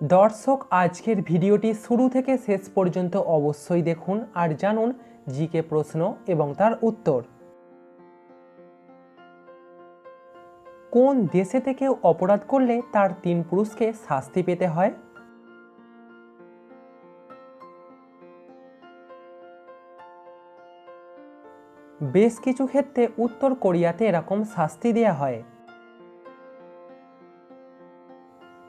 দর্শক, আজকের ভিডিওটি শুরু থেকে শেষ পর্যন্ত অবশ্যই দেখুন আর জানুন জিকে প্রশ্ন এবং তার উত্তর। কোন দেশে থেকে অপরাধ করলে তার তিন পুরুষকে শাস্তি পেতে হয়? বেশ কিছু ক্ষেত্রে উত্তর কোরিয়াতে এরকম শাস্তি দেয়া হয়।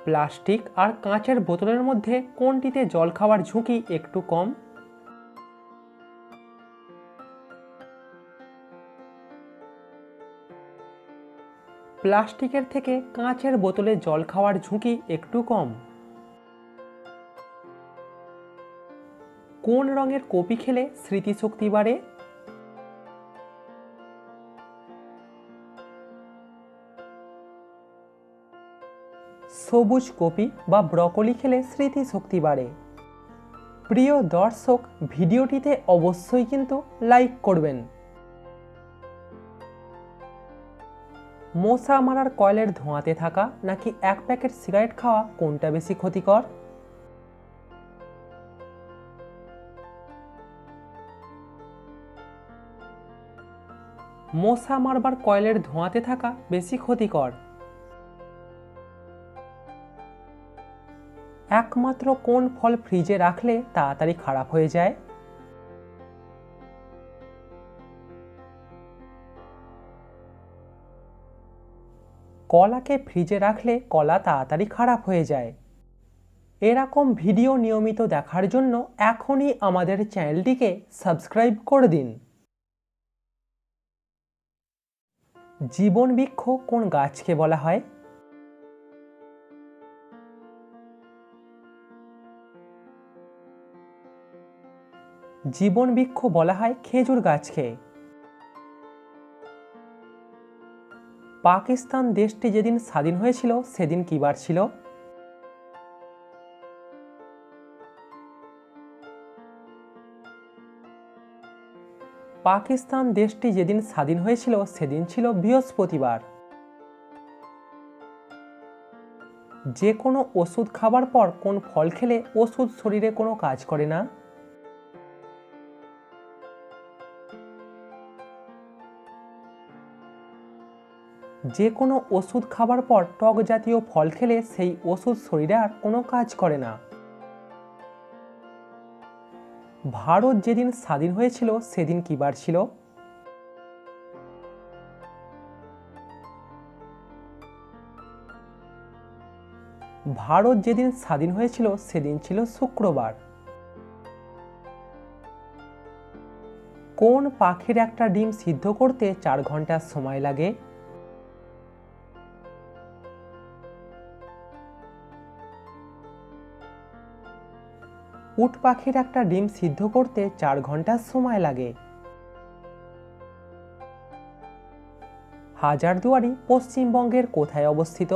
প্লাস্টিক আর কাঁচের বোতলের মধ্যে কোনটিতে জল খাওয়ার ঝুঁকি একটু কম? প্লাস্টিকের থেকে কাঁচের বোতলে জল খাওয়ার ঝুঁকি একটু কম। কোন রঙের কপি খেলে স্মৃতিশক্তি বাড়ে? সবুজ কপি বা ব্রকলি খেলে স্মৃতিশক্তি বাড়ে। প্রিয় দর্শক, ভিডিওটিতে অবশ্যই কিন্তু লাইক করবেন। মশা মারার কয়েলের ধোঁয়াতে থাকা নাকি এক প্যাকেট সিগারেট খাওয়া কোনটা বেশি ক্ষতিকর? মশা মারবার কয়েলের ধোঁয়াতে থাকা বেশি ক্ষতিকর? একমাত্র কোন ফল ফ্রিজে রাখলে তাড়াতাড়ি খারাপ হয়ে যায়? কলাকে ফ্রিজে রাখলে কলা তাড়াতাড়ি খারাপ হয়ে যায়। এরকম ভিডিও নিয়মিত দেখার জন্য এখনই আমাদের চ্যানেলটিকে সাবস্ক্রাইব করে দিন। জীবন বৃক্ষ কোন গাছকে বলা হয়? জীবন বৃক্ষ বলা হয় খেজুর গাছকে পাকিস্তান দেশটি যেদিন স্বাধীন হয়েছিল, সেদিন কি বার ছিল? পাকিস্তান দেশটি যেদিন স্বাধীন হয়েছিল, সেদিন ছিল বৃহস্পতিবার। যে কোনো ওষুধ খাবার পর কোন ফল খেলে ওষুধ শরীরে কোনো কাজ করে না? যে কোনো ওষুধ খাবার পর টক জাতীয় ফল খেলে সেই ওষুধ শরীরে আর কোনো কাজ করে না। ভারত যেদিন স্বাধীন হয়েছিল, সেদিন কি বার ছিল? ভারত যেদিন স্বাধীন হয়েছিল, সেদিন ছিল শুক্রবার। কোন পাখির একটা ডিম সিদ্ধ করতে চার ঘণ্টা সময় লাগে? উট পাখির একটা ডিম সিদ্ধ করতে চার ঘণ্টা সময় লাগে। হাজারদুয়ারি পশ্চিমবঙ্গের কোথায় অবস্থিত?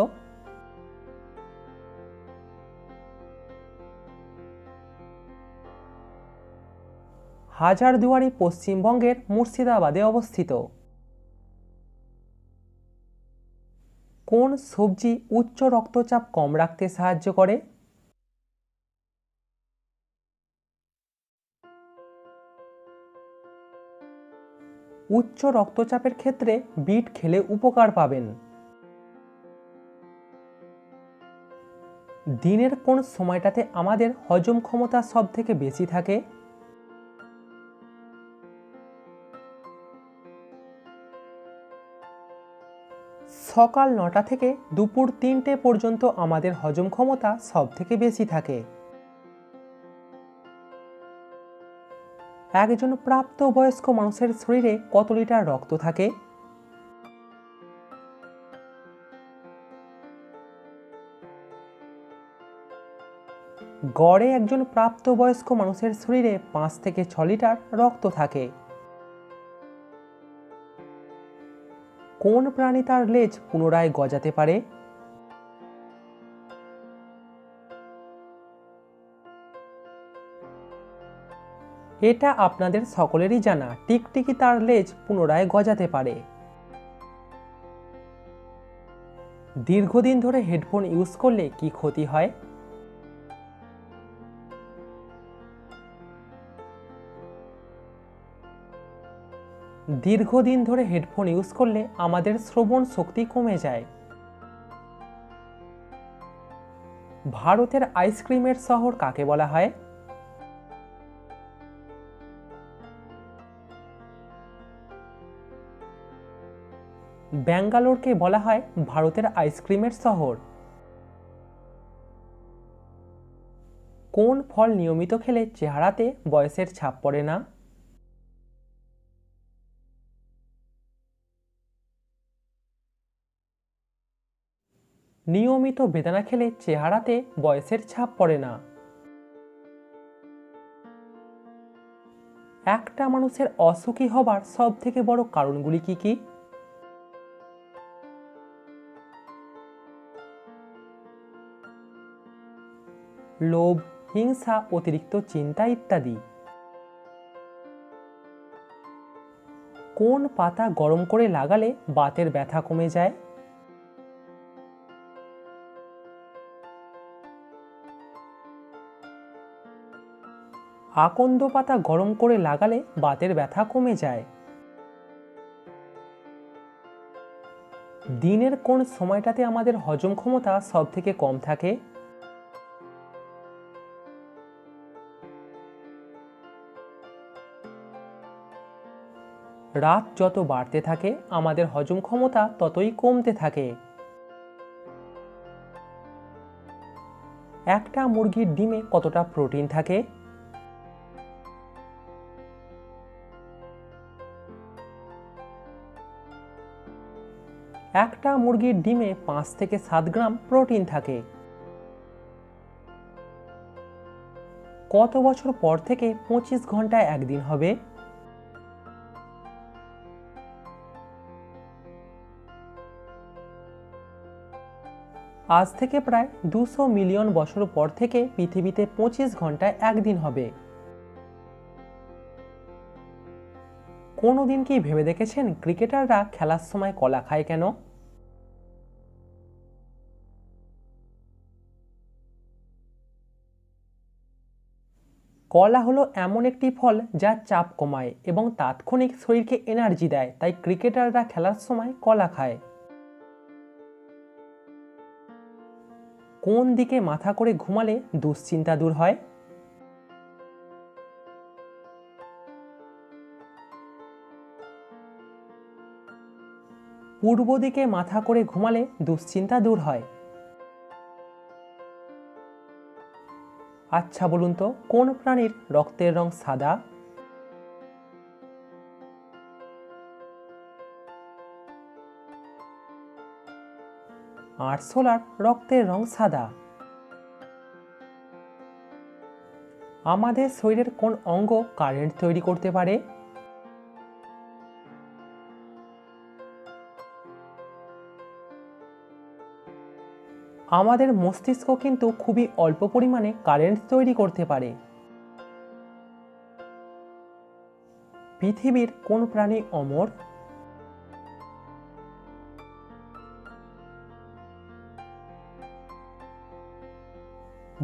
হাজারদুয়ারি পশ্চিমবঙ্গের মুর্শিদাবাদে অবস্থিত। কোন সবজি উচ্চ রক্তচাপ কম রাখতে সাহায্য করে? উচ্চ রক্তচাপের ক্ষেত্রে বিট খেলে উপকার পাবেন। দিনের কোন সময়টাতে আমাদের হজম ক্ষমতা সব থেকে বেশি থাকে? সকাল নটা থেকে দুপুর তিনটে পর্যন্ত আমাদের হজম ক্ষমতা সব থেকে বেশি থাকে। একজন প্রাপ্তবয়স্ক মানুষের শরীরে কত লিটার রক্ত থাকে? গড়ে একজন প্রাপ্তবয়স্ক মানুষের শরীরে পাঁচ থেকে ছ লিটার রক্ত থাকে। কোন প্রাণী তার লেজ পুনরায় গজাতে পারে? এটা আপনাদের সকলেরই জানা। টিকটিকি তার লেজ পুনরায় গজাতে পারে। দীর্ঘদিন ধরে হেডফোন ইউজ করলে কি ক্ষতি হয়? দীর্ঘদিন ধরে হেডফোন ইউজ করলে আমাদের শ্রবণ শক্তি কমে যায়। ভারতের আইসক্রিমের শহর কাকে বলা হয়? ব্যাঙ্গালোরকে বলা হয় ভারতের আইসক্রিমের শহর। কোন ফল নিয়মিত খেলে চেহারাতে বয়সের ছাপ পড়ে না? নিয়মিত বেদানা খেলে চেহারাতে বয়সের ছাপ পড়ে না। একটা মানুষের অসুখী হবার সব থেকে বড় কারণগুলি কি কি? লোভ, হিংসা, অতিরিক্ত চিন্তা ইত্যাদি। কোন পাতা গরম করে লাগালে বাতের ব্যথা কমে যায়? আকন্দ পাতা গরম করে লাগালে বাতের ব্যথা কমে যায়। দিনের কোন সময়টাতে আমাদের হজম ক্ষমতা সব থেকে কম থাকে? রাত যত বাড়তে থাকে, আমাদের হজম ক্ষমতা ততই কমতে থাকে। একটা মুরগির ডিমে কতটা প্রোটিন থাকে? একটা মুরগির ডিমে পাঁচ থেকে সাত গ্রাম প্রোটিন থাকে। কত বছর পর থেকে পঁচিশ ঘন্টায় একদিন হবে? আজ থেকে প্রায় দুশো মিলিয়ন বছর পর থেকে পৃথিবীতে পঁচিশ ঘন্টায় একদিন হবে। কোনো দিন কি ভেবে দেখেছেন ক্রিকেটাররা খেলার সময় কলা খায় কেন? কলা হলো এমন একটি ফল যা চাপ কমায় এবং তাৎক্ষণিক শরীরকে এনার্জি দেয়, তাই ক্রিকেটাররা খেলার সময় কলা খায়। কোন দিকে মাথা করে ঘুমালে দুশ্চিন্তা দূর হয়? পূর্ব দিকে মাথা করে ঘুমালে দুশ্চিন্তা দূর হয়। আচ্ছা বলুন তো, কোন প্রাণীর রক্তের রং সাদা? আরশোলার রক্তের রং সাদা। আমাদের শরীরের কোন অঙ্গ কারেন্ট তৈরি করতে পারে? আমাদের মস্তিষ্ক কিন্তু খুবই অল্প পরিমাণে কারেন্ট তৈরি করতে পারে। পৃথিবীর কোন প্রাণী অমর?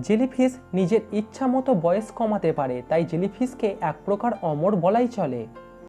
জেলিফিশ নিজের ইচ্ছামতো বয়স কমাতে পারে তাই জেলিফিশকে এক প্রকার অমর বলাই চলে।